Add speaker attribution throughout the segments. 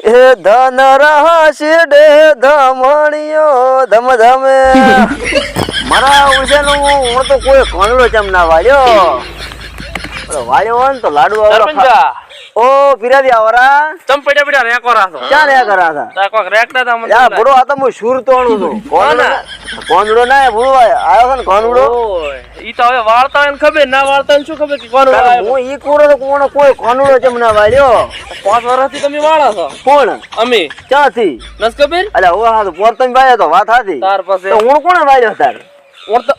Speaker 1: એ ધન રહશે ડે ધમણીયો ધમ ધમે મારા ઉડજાનું હું તો કોઈ કોંદડો ચમ ના વાળ્યો. વાળ્યો હોય ને તો લાડુ
Speaker 2: આવડો
Speaker 1: ઓ ફિરાદી આવરા.
Speaker 2: તમ પડ્યા પડ્યા રેકો રાખો
Speaker 1: ક્યાં રેકો કરા
Speaker 2: રેકો રેકતા તા મને
Speaker 1: યા બુડો આ તો હું સુર તોણું છું કોંદડો કોંદડો ના બુડો આવ્યો છે ને
Speaker 2: કોનડો ઈ તો હવે વાળતા ને ખબર ના વાળતા ને શું ખબર કે કોનડો
Speaker 1: હું ઈ કોરો તો કોણ કોઈ કોનડો ચમ ના વાળ્યો.
Speaker 2: પાંચ વર્ષથી તમે વાળા છો?
Speaker 1: કોણ?
Speaker 2: અમે.
Speaker 1: ક્યાંથી?
Speaker 2: નસ ખબર?
Speaker 1: અલ્યા ઓ હા તો પોર તમે તો વાત હતી
Speaker 2: તાર પાસે
Speaker 1: તો હું કોણ વાળ્યો તાર?
Speaker 2: ઓર તો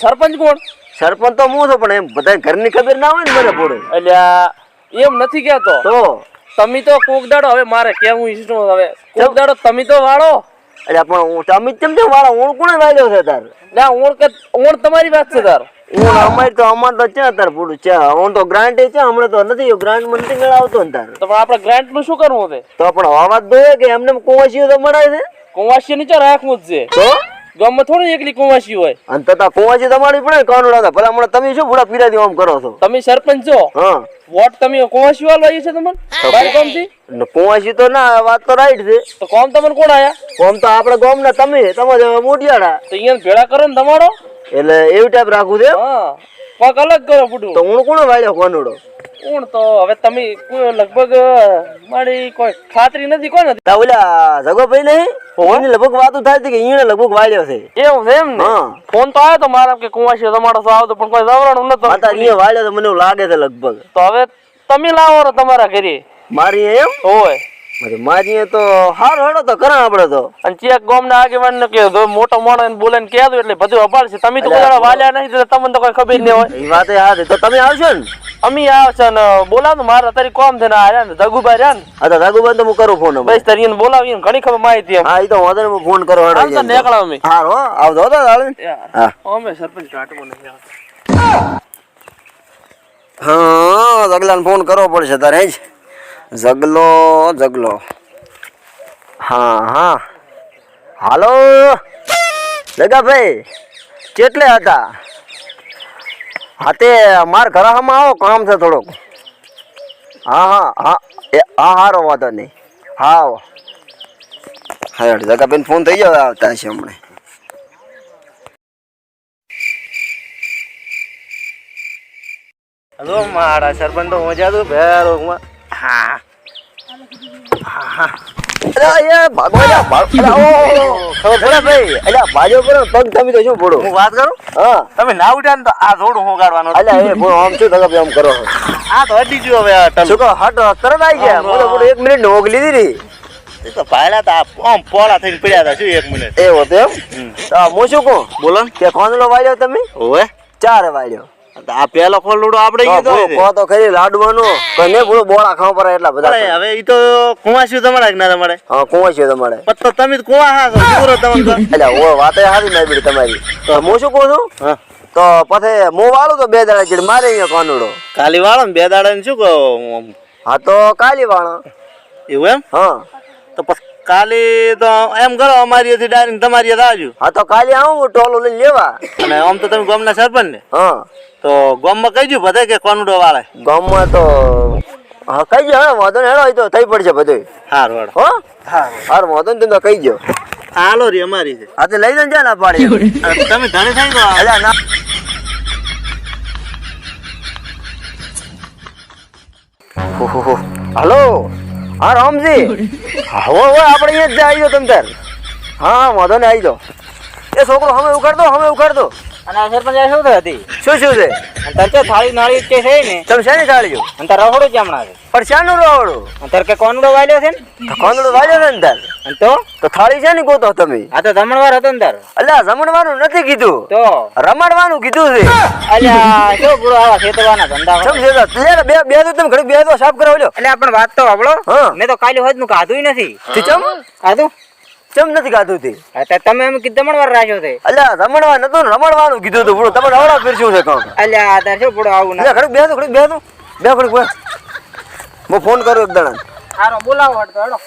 Speaker 2: સરપંચ કોણ?
Speaker 1: સરપંચ તો હું છું પણ એમ બધા ઘરની ખબર ના હોય ને મને પડે
Speaker 2: અલ્યા એમ નથી કહેતો.
Speaker 1: તો?
Speaker 2: તમે તો કોક દાડો હવે મારે કેવું ઈચ્છું હવે કોક દાડો તમે તો વાળો.
Speaker 1: અલ્યા પણ હું તમે ચમ ચમ વાળા ઓણ કોણે વાળ્યો છે તાર?
Speaker 2: ના ઓણ કે ઓણ તમારી વાત છે તાર.
Speaker 1: હું અમારી તો અમાર તો છે તાર પૂરું છે. હું તો ગ્રાન્ટ છે હમણાં તો નથી ગ્રાન્ટ મને નથી મેળવતો ને તાર.
Speaker 2: તો પણ આપણે ગ્રાન્ટનું શું કરવું છે
Speaker 1: તો પણ અવાજ દોય કે એમને કુંવાસીઓ તો મળે છે.
Speaker 2: કુંવાસી નીચે રાખવું જ છે.
Speaker 1: તો?
Speaker 2: ગામમાં થોડી એકલી કુંવાસી હોય.
Speaker 1: અને તથા કુંવાસી તમારી પણ કાનુડા ભલા હમણાં તમે શું પૂરા પીરા દેવા કરો છો?
Speaker 2: તમે સરપંચ છો?
Speaker 1: હા.
Speaker 2: વોટ તમે કુંવાસી વાળો આવી છે તમને? બાર
Speaker 1: કોમથી કુંવાસી તો ના વાત તો રાઈટ છે.
Speaker 2: તો કોમ તમને કોણ આયા?
Speaker 1: કોમ તો આપણે ગામ ના તમે તમે જેવા
Speaker 2: તો અહીંયા ભેળા કરો ને તમારો?
Speaker 1: એટલે એવી ટાઈપ રાખવું છે?
Speaker 2: હા. કોક અલગ કરો ફૂટું
Speaker 1: તો હું કોણ વાળ્યો કોનુડો?
Speaker 2: કોણ તો? હવે તમે કોઈ લગભગ મારી કોઈ ખાતરી નથી કોણ હતી
Speaker 1: તા ઓલા જગોભાઈ નહીં એની લગભગ વાતો થાય છે કે ઈને લગભગ વાળ્યો છે.
Speaker 2: એવું છે એમ ને? ફોન તો આવ્યો તો મારા કે કુંવાસી તમારો તો આવતો પણ કોઈ જવરાણું નતો.
Speaker 1: માતા ઈને વાળ્યો તો મને લાગે છે લગભગ.
Speaker 2: તો હવે તમે લાવો તમારા ઘરે.
Speaker 1: મારી એમ?
Speaker 2: હોય.
Speaker 1: અરે મારી તો હાર હડો તો કરા આપણે તો.
Speaker 2: અને ચેક ગોમ ના આગેવાન ને કે તો મોટો મોણો એને બોલે ને કહેતું એટલે બધું અપાડશે. તમે તો કોઈ વાલ્યા નહીં એટલે તમને તો કોઈ ખબર નહીં હોય.
Speaker 1: એ વાત હા તો તમે આવશો ને?
Speaker 2: અમે આવશે ને બોલાવ મારે તારી કોમ છે ને આ ને દગુભાઈ રહ્યા ને.
Speaker 1: હા તો દગુભાઈ તો હું કરું ફોન
Speaker 2: બસ તારી એને બોલાવી ઘણી ખબર માહિતી
Speaker 1: હા એ તો વાંધો નહીં, ફોન કરો હેડો
Speaker 2: નીકળો અમે.
Speaker 1: હા હો, આવજો તો. હા.
Speaker 2: અમે સરપંચ નહીં આવતા.
Speaker 1: હા જગલાને ફોન કરવો પડશે તારે જ. જગલો જગલો. હા હા. હાલો. જગાભાઈ, કેટલે હતા? હા, તે માર ઘરામાં આવો, કામ છે થોડુંક. હા હા હા. એ, હા, હારો, વાંધો નહીં. હા હા જગાભાઈ ફોન થઈ ગયો આવતા છે હમણાં
Speaker 2: હલો, મારા તો મજા તો ભેરો હું હા
Speaker 1: અલા, એ ભાગો, અલા, ભાગ- અલા, ઓ, ખબર પડે ભાઈ અલ્યા ભાજો પર પગ તમે તો શું પડો.
Speaker 2: હું વાત કરું?
Speaker 1: હા.
Speaker 2: તમે ના ઉઠ્યા ને તો આ થોડું હું કાઢવાનું
Speaker 1: આમ શું તમે આમ કરો?
Speaker 2: આ તો હટી ગયો હવે
Speaker 1: શું કહો હટ તરત આવી ગયા. બોલો બોલો એક મિનિટ નોક લીધી
Speaker 2: એ તો તા આમ પોળા થઈને પડ્યા હતા શું એક મિનિટ?
Speaker 1: એ હોતો એમ? હું શું કહું?
Speaker 2: બોલો
Speaker 1: કે કોંદડો વાળ્યો તમે?
Speaker 2: ઓવે
Speaker 1: ચાર વાળ્યો.
Speaker 2: આ પેલો ખોલડો આપણે કીધો
Speaker 1: તો ખરી લાડવાનો બોળા ખાવા એટલા બધા
Speaker 2: હવે ઈ તો કુવાસ્યું તમારા ના તમારે.
Speaker 1: હા કુવા તમારે.
Speaker 2: તો તમે કુવા હા પૂરો તમને
Speaker 1: એટલે ઓ વાતે હારી ના બીડી તમારી. તો? હું શું કહું છું?
Speaker 2: હા.
Speaker 1: તો પછી હું વાળું તો બે દાડા ચીડ મારે અહીંયા
Speaker 2: કાલી વાળો બે દાડા ને શું કહો
Speaker 1: હા તો કાલી વાળો.
Speaker 2: એવું એમ?
Speaker 1: હા.
Speaker 2: તો પછી કાલી તો એમ કરો અમારી અહીંથી ડાયરેક્ટ તમારી આવજો
Speaker 1: હા તો કાલે આવું ટોલો લઈને લેવા.
Speaker 2: અને આમ તો તમે ગામના સરપંચ ને
Speaker 1: હા.
Speaker 2: તો ગામમાં કહીજો બધા કે કોનડો વાળે?
Speaker 1: ગામમાં તો હા કહી હા વાંધો ને હેડો એ તો થઈ પડશે બધું
Speaker 2: હારું હારું
Speaker 1: હો?
Speaker 2: હારું
Speaker 1: વાંધો ને તમે કહી ગયો
Speaker 2: હાલો રી અમારી છે.
Speaker 1: હા તો લઈ જઈને ના પાડી.
Speaker 2: તમે ધણી થઈ ગયો.
Speaker 1: અલ્યા ના. ઓહોહો. હલો. હા, રામજી. હવે હવે આપણે અહીંયા જ આવી જાઓ તમ તાર. હા, વાંધો ને આવી જાઓ. એ છોકરો હવે ઉખાડ દો હવે ઉખાડ દો.
Speaker 3: અને સરપંચ આ શું થઈ હતી?
Speaker 1: શું શું છે?
Speaker 3: અને તાર કે થાળી નાળી કે છે ને?
Speaker 1: તમે શેની ચાલ્યો
Speaker 3: અને તાર રહોડું જામણા છે.
Speaker 1: પણ શાનું રોવડું
Speaker 3: અને તાર કે કોનડો વાલ્યો છે ને?
Speaker 1: કોનડો વાલ્યો છે ને તાર?
Speaker 3: અને તો?
Speaker 1: તો થાળી છે ને ગોતો તમે?
Speaker 3: આ તો જમણવાર હતો ને તાર.
Speaker 1: અલ્યા જમણવાનું નથી કીધું.
Speaker 3: તો?
Speaker 1: રમાડવાનું કીધું છે.
Speaker 3: અલ્યા શું પૂરો આવા ખેતવાના ધંધા કરે.
Speaker 1: છે તો બે બે તો તમે ઘણી બે તો સાફ કરાવી લ્યો.
Speaker 3: એટલે પણ વાત તો
Speaker 1: આપણો
Speaker 3: મેં તો કાલે હોયનું કાધું નથી.
Speaker 1: તી ચમ
Speaker 3: ખાધું
Speaker 1: ચમ નથી ખાધું તે?
Speaker 3: તો તમે એમ કીધું રમણવાર રાખ્યો છે.
Speaker 1: અલ્યા રમણવા નતું રમણવાનું કીધું તું બોલો તમે રવડા ફેરશું છે કામ.
Speaker 3: અલ્યા તાર શું પૂરો આવું
Speaker 1: ના? ખડક બેસો તો. બેસો બે ખડક બે હું ફોન કરું એક દણા
Speaker 3: હારો બોલાવો હટ તો હેડો.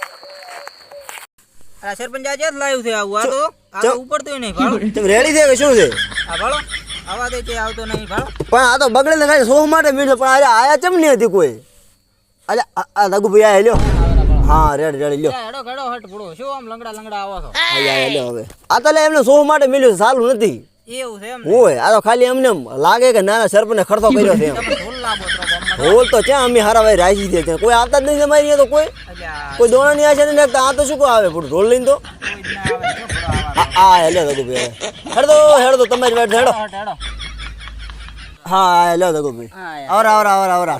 Speaker 3: આ સરપંચ આજે જ લાવ્યું છે આવું આ તો આ તો નહીં ભાળો.
Speaker 1: તમે રેડી છે કે શું છે?
Speaker 3: આ ભાળો. આવા દે તે આવતો નહીં ભાળો.
Speaker 1: પણ આ તો બગડે ને ખાલી સોહ માટે મીઠો પણ આજે આયા ચમ નહીં હતી કોઈ? અલ્યા આ- લઘુભાઈ આ હેલ્યો. હા રેડ રેડ લ્યો.
Speaker 3: હેડો ઘડો હટ ભૂડો. શું આમ લંગડા લંગડા આવો છો?
Speaker 1: આયા, લ્યો હવે. આ તો લે એમને શો માટે મળ્યું સારું નથી.
Speaker 3: એવું છે એમ
Speaker 1: ઓય આ તો ખાલી એમને એમ લાગે કે નાના સરપને ખર્ચો કર્યો છે હોલ તો. ક્યાં અમે હારા ભાઈ રાજી દે છે કોઈ આવતા જ નહીં અમારી તો કોઈ. કોઈ આશા નહીં ને આ તો શું આવે પૂરું ઢોલ લઈને તો?
Speaker 3: હા આવે આવા
Speaker 1: આ હેલો દગુભાઈ હેડો હેડો તમારી વાત હેડો. હા હેલો દગુભાઈ. આવરા આવરા આવરા આવરા.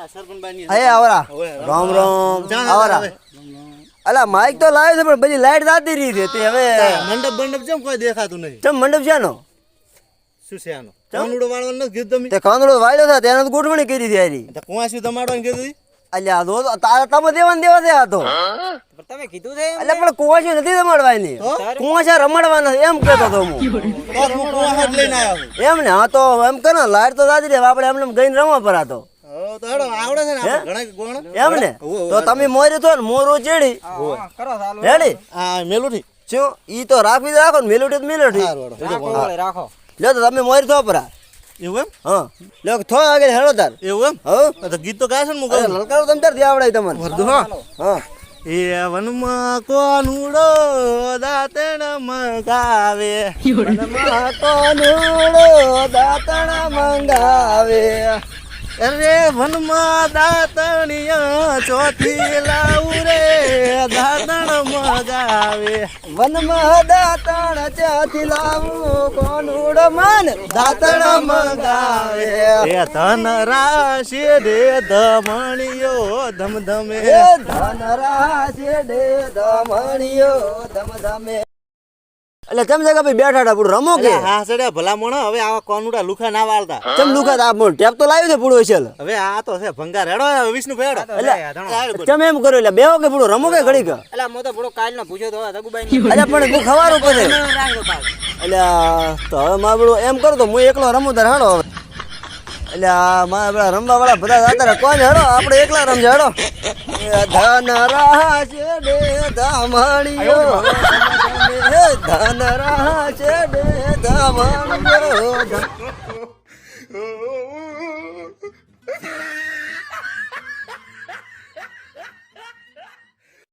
Speaker 1: હે આવરા. રામ રામ. આવરા. અલા માઇક તો લાવ્યો છે પણ બધી લાઈટ જાતી રહી છે તે હવે
Speaker 4: મંડપ મંડપ જેમ કોઈ દેખાતું નહીં.
Speaker 1: ચમ મંડપ છે નો
Speaker 4: શું છે આનો કાનુડો વાળવાનું નથી કીધું તમે?
Speaker 1: તે કાંદડો વાળ્યો છે તેને તો ગોઠવણી કરી હતી હારી.
Speaker 4: તો કુવાસી તમાડવાનું કીધું
Speaker 1: અલ્યા આ તો તારા તમે દેવા ને દેવા છે આ તો.
Speaker 3: પણ તમે કીધું છે
Speaker 1: એટલે પણ કુવાશી નથી રમાડવાની? કુવાશા રમાડવાના એમ કહેતો તો હું.
Speaker 4: તો હું કુવાસા લઈને આવ્યો.
Speaker 1: એમ ને હા તો એમ કે ને લાઈટ તો દાદી રે આપણે એમને એમ ગઈને રમવા પર આ તો
Speaker 4: હેડો આવડે છે ને આપણે ઘણા ગોણ
Speaker 1: એમ ને? તો તમે મોરે છો ને મોરો ચેડી.
Speaker 3: હા, હા, કરો ચાલુ
Speaker 1: રેડી
Speaker 4: આ મેલુઠી.
Speaker 1: શું? ઈ તો રાખવી રાખો ને મેલોડી તો મેલોડી
Speaker 3: રાખો
Speaker 1: લ્યો તો તમે મોરી થો પરા.
Speaker 4: એવું એમ?
Speaker 1: હા. લ્યો થો આગળ હેડો તાર.
Speaker 4: એવું એમ?
Speaker 1: હા.
Speaker 4: તો ગીત તો ગાય છે ને હું કહું
Speaker 1: લલકારો તમ તાર આવડાય તમને?
Speaker 4: વર્ધુ હા
Speaker 1: હા.
Speaker 4: એ વનમાં કોનુડો દાતણ મગાવે?
Speaker 1: વનમાં કોનુડો દાતણ મંગાવે?
Speaker 4: અરે વનમાં દાતણિયા ચોથી લાવું રે. દાતણ મગાવે
Speaker 1: વનમાં દાતણ ચોથી લાવું. કોનુડો મન દાતણ મગાવે
Speaker 4: એ ધન રાશિ રે દમણિયો ધમધમે.
Speaker 1: ધન રાશે ડે ધમણીયો ધમધમે. એટલે કેમ છે કે ભાઈ બેઠા હતા પૂરું રમો કે?
Speaker 4: હા છે ભલા મોણો હવે આવા કોનુડા લુખા ના વાળતા.
Speaker 1: ચમ લુખા આ મોર ટેપ તો લાવ્યો છે પૂરો છે
Speaker 4: હવે આ તો છે ભંગાર હેડો વિષ્ણુ ભેડો.
Speaker 1: એટલે ચમ એમ કર્યો? એટલે બેહો કે પૂરો રમો કે ઘડીક?
Speaker 3: એટલે મો તો પૂરો કાલ નો પૂછ્યો તો રઘુભાઈ
Speaker 1: અરે પણ તું ખવારું પડે એટલે તો હવે મા બળો એમ કરું તો હું એકલો રમું તાર હેડો હવે. એટલે આ મારા રમવા વાળા બધા જાતા કોણ હેડો? આપણે એકલા રમજે હેડો. ધન રાહ બે ધામણીઓ. ધન રાહ બે ડે ધામણીયો